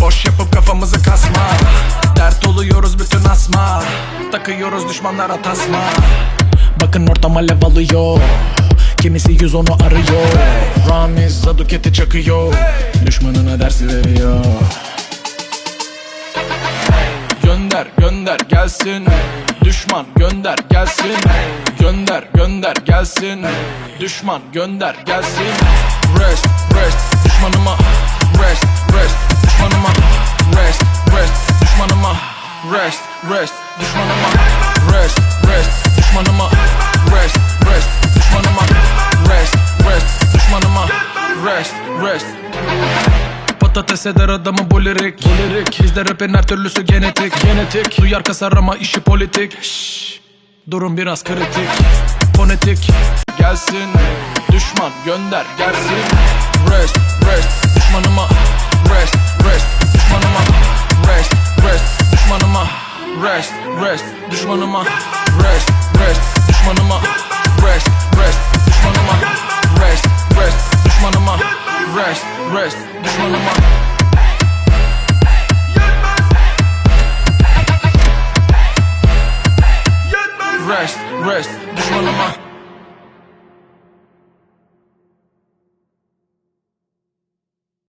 Boş yapıp kafamızı kasma. Dert oluyoruz bütün asma. Takıyoruz düşmanlara tasma. Bakın ortam alev alıyor. Kimisi yüz onu arıyor. Ramiz Zaduket'i çakıyor. Düşmanına dersi veriyor. Gönder gönder gelsin. Düşman gönder gelsin. Gönder gönder gelsin. Düşman gönder gelsin. Rest rest düşmanıma Rest Rest rest düşmanıma. Rest rest düşmanıma. Rest rest düşmanıma. Rest rest düşmanıma. Rest rest. Patates eder adamı bu lirik Lirik Bizde rapin her türlüsü genetik. Genetik. Duyar kasar ama işi politik. Şşş. Durum biraz kritik. Fonetik. Gelsin. Düşman gönder gelsin. Rest Rest düşmanıma. Rest rest düşmanıma. Rest rest düşmanıma. Rest rest düşmanıma. Rest rest düşmanıma. Rest rest düşmanıma